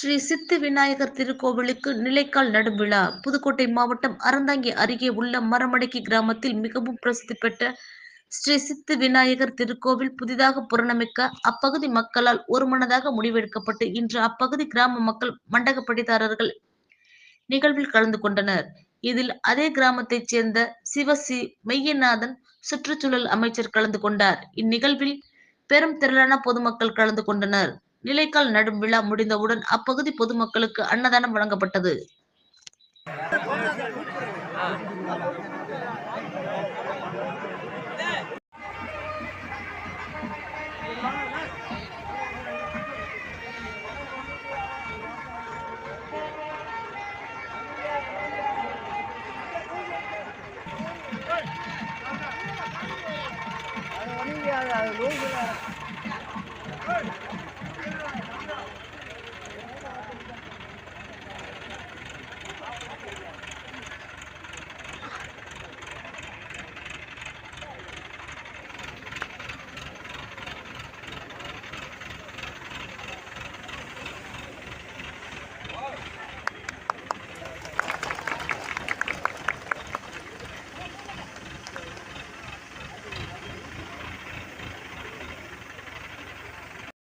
ஸ்ரீ சித்து விநாயகர் திருக்கோவிலுக்கு நிலைக்கால் நடும் விழா புதுக்கோட்டை மாவட்டம் அறந்தாங்கி அருகே உள்ள மரமடக்கி கிராமத்தில் மிகவும் பிரசித்தி பெற்ற ஸ்ரீ சித்து விநாயகர் திருக்கோவில் புதிதாக புறணமிக்க அப்பகுதி மக்களால் ஒருமனதாக முடிவெடுக்கப்பட்டு இன்று அப்பகுதி கிராம மக்கள் மண்டகப்படிதாரர்கள் நிகழ்வில் கலந்து கொண்டனர். இதில் அதே கிராமத்தைச் சேர்ந்த சிவசி மெய்யநாதன் சுற்றுச்சூழல் அமைச்சர் கலந்து கொண்டார். இந்நிகழ்வில் பெரும் திரளான பொதுமக்கள் கலந்து கொண்டனர். நிலைக்கால் நடும் விழா முடிந்தவுடன் அப்பகுதி பொதுமக்களுக்கு அன்னதானம் வழங்கப்பட்டது. அது